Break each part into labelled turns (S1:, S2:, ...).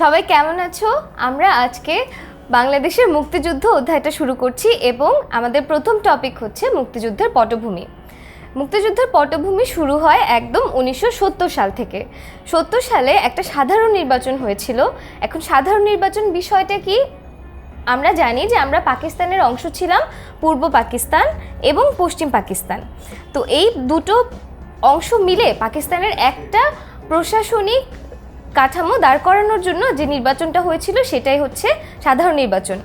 S1: সবাই কেমন আছো? আমরা আজকে বাংলাদেশের মুক্তিযুদ্ধ অধ্যায়টা শুরু করছি এবং আমাদের প্রথম টপিক হচ্ছে মুক্তিযুদ্ধের পটভূমি। মুক্তিযুদ্ধের পটভূমি শুরু হয় একদম উনিশশো সত্তর সাল থেকে। সত্তর সালে একটা সাধারণ নির্বাচন হয়েছিল। এখন সাধারণ নির্বাচন বিষয়টা কি? আমরা জানি যে আমরা পাকিস্তানের অংশ ছিলাম, পূর্ব পাকিস্তান এবং পশ্চিম পাকিস্তান। তো এই দুটো অংশ মিলে পাকিস্তানের একটা প্রশাসনিক কাঠামো দাঁড় করানোর জন্য যে নির্বাচনটা হয়েছিল সেটাই হচ্ছে সাধারণ নির্বাচন।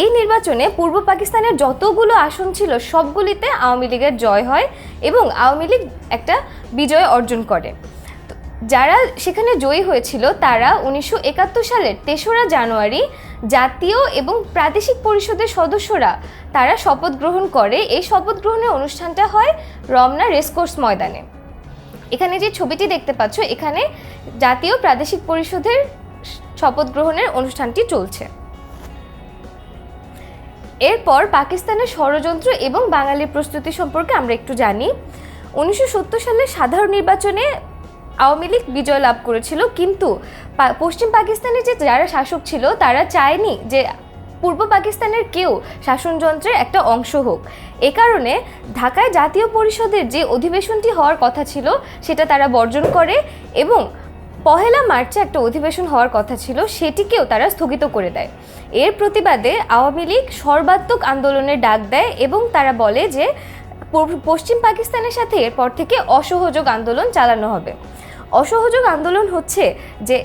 S1: এই নির্বাচনে পূর্ব পাকিস্তানের যতগুলো আসন ছিল সবগুলিতে আওয়ামী লীগের জয় হয় এবং আওয়ামী লীগ একটা বিজয় অর্জন করে। যারা সেখানে জয়ী হয়েছিল তারা উনিশশো একাত্তর সালের তেসরা জানুয়ারি জাতীয় এবং প্রাদেশিক পরিষদের সদস্যরা তারা শপথ গ্রহণ করে। এই শপথ গ্রহণের অনুষ্ঠানটা হয় রমনা রেসকোর্স ময়দানে। এখানে যে ছবিটি দেখতে পাচ্ছ, এখানে জাতীয় প্রাদেশিক পরিষদের শপথ গ্রহণের অনুষ্ঠানটি চলছে। এরপর পাকিস্তানের ষড়যন্ত্র এবং বাঙালির প্রস্তুতি সম্পর্কে আমরা একটু জানি। উনিশশো সালের সাধারণ নির্বাচনে আওয়ামী লীগ বিজয় লাভ করেছিল, কিন্তু পশ্চিম পাকিস্তানে যে যারা শাসক ছিল, তারা চায়নি যে পূর্ব পাকিস্তানের কেউ শাসনযন্ত্রের একটা অংশ হোক। এ কারণে ঢাকায় জাতীয় পরিষদের যে অধিবেশনটি হওয়ার কথা ছিল, সেটা তারা বর্জন করে এবং পহেলা মার্চে একটা অধিবেশন হওয়ার কথা ছিল, সেটিকেও তারা স্থগিত করে দেয়। এর প্রতিবাদে আওয়ামী লীগ সর্বাত্মক আন্দোলনের ডাক দেয় এবং তারা বলে যে পশ্চিম পাকিস্তানের সাথে এরপর থেকে অসহযোগ আন্দোলন চালানো হবে। অসহযোগ আন্দোলন হচ্ছে যে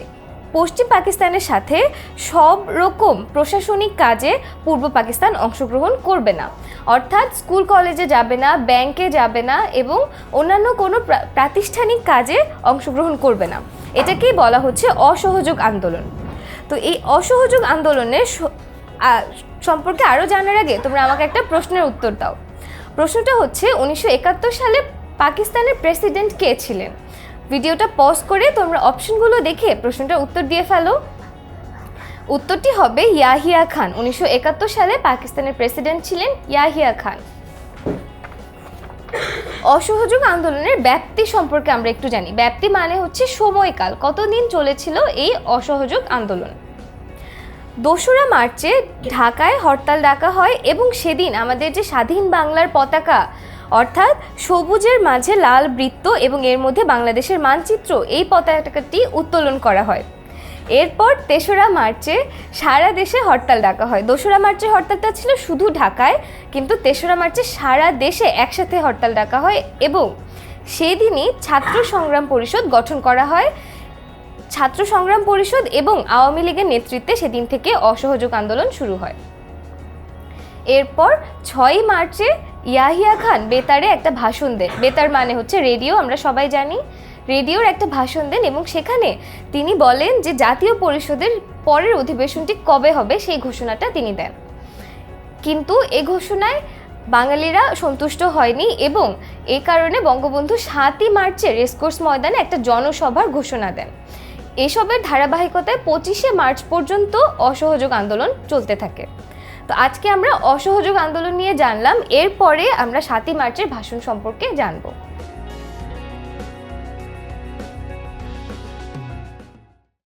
S1: পশ্চিম পাকিস্তানের সাথে সব রকম প্রশাসনিক কাজে পূর্ব পাকিস্তান অংশগ্রহণ করবে না। অর্থাৎ স্কুল কলেজে যাবে না, ব্যাংকে যাবে না এবং অন্যান্য কোনো প্রা- প্রাতিষ্ঠানিক কাজে অংশগ্রহণ করবে না। এটাকেই বলা হচ্ছে অসহযোগ আন্দোলন। তো এই অসহযোগ আন্দোলনের সম্পর্কে আরও জানার আগে তোমরা আমাকে একটা প্রশ্নের উত্তর দাও। প্রশ্নটা হচ্ছে, উনিশশো একাত্তর সালে পাকিস্তানের প্রেসিডেন্ট কে ছিলেন? ভিডিওটা পজ করে তোমরা অপশনগুলো দেখে প্রশ্নটার উত্তর দিয়ে ফেলো। উত্তরটি হবে ইয়াহিয়া খান। উনিশশো একাত্তর সালে পাকিস্তানের প্রেসিডেন্ট ছিলেন ইয়াহিয়া খান। অসহযোগ আন্দোলনের ব্যাপ্তি সম্পর্কে আমরা একটু জানি। ব্যাপ্তি মানে হচ্ছে সময়কাল। কতদিন চলেছিল এই অসহযোগ আন্দোলন? দোসরা মার্চে ঢাকায় হরতাল ডাকা হয় এবং সেদিন আমাদের যে স্বাধীন বাংলার পতাকা, অর্থাৎ সবুজের মাঝে লাল বৃত্ত এবং এর মধ্যে বাংলাদেশের মানচিত্র, এই পতাকাটি উত্তোলন করা হয়। এরপর তেসরা মার্চে সারা দেশে হরতাল ডাকা হয়। দোসরা মার্চে হরতালটা ছিল শুধু ঢাকায়, কিন্তু তেসরা মার্চে সারা দেশে একসাথে হরতাল ডাকা হয় এবং সেদিনই ছাত্র সংগ্রাম পরিষদ গঠন করা হয়। ছাত্র সংগ্রাম পরিষদ এবং আওয়ামী লীগের নেতৃত্বে সেদিন থেকে অসহযোগ আন্দোলন শুরু হয়। এরপর ছয়ই মার্চে ইয়াহিয়া খান বেতারে একটা ভাষণ দেন। বেতার মানে হচ্ছে রেডিও, আমরা সবাই জানি। রেডিওর একটা ভাষণ দেন এবং সেখানে তিনি বলেন যে জাতীয় পরিষদের পরের অধিবেশনটি কবে হবে সেই ঘোষণাটা তিনি দেন। কিন্তু এ ঘোষণায় বাঙালিরা সন্তুষ্ট হয়নি এবং এ কারণে বঙ্গবন্ধু সাতই মার্চে রেসকোর্স ময়দানে একটা জনসভার ঘোষণা দেন। এসবের ধারাবাহিকতায় পঁচিশে মার্চ পর্যন্ত অসহযোগ আন্দোলন চলতে থাকে। তো আজকে আমরা অসহযোগ আন্দোলন নিয়ে জানলাম, এরপরে আমরা সাতই মার্চের ভাষণ সম্পর্কে জানব।